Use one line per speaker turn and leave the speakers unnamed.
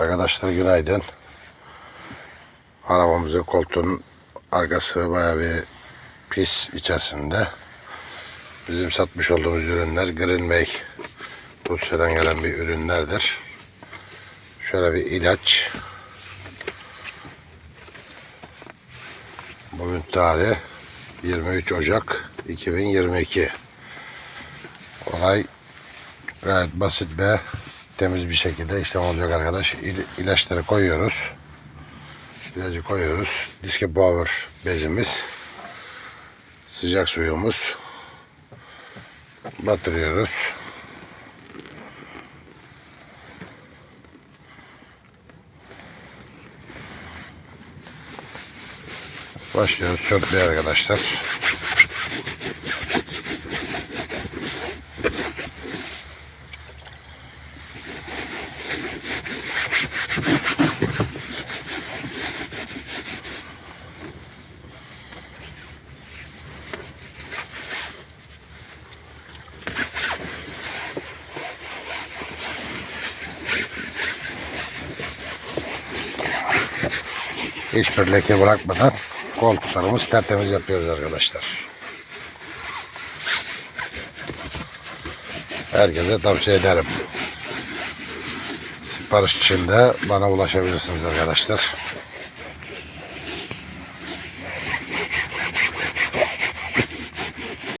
Arkadaşlar günaydın. Arabamızın koltuğunun arkası bayağı bir pis içerisinde. Bizim satmış olduğumuz ürünler Green Make Rusya'dan gelen bir ürünlerdir. Şöyle bir ilaç. Bugün tarih 23 Ocak 2022. Olay gayet basit ve temiz bir şekilde işlem olacak arkadaş. İl- ilaçları koyuyoruz. İlacı koyuyoruz. Diske Power bezimiz. Sıcak suyumuz. Batırıyoruz. Başlıyoruz çöplüğe arkadaşlar. Hiçbir leke bırakmadan koltuklarımız tertemiz yapıyoruz arkadaşlar. Herkese tavsiye ederim. Sipariş için de bana ulaşabilirsiniz arkadaşlar.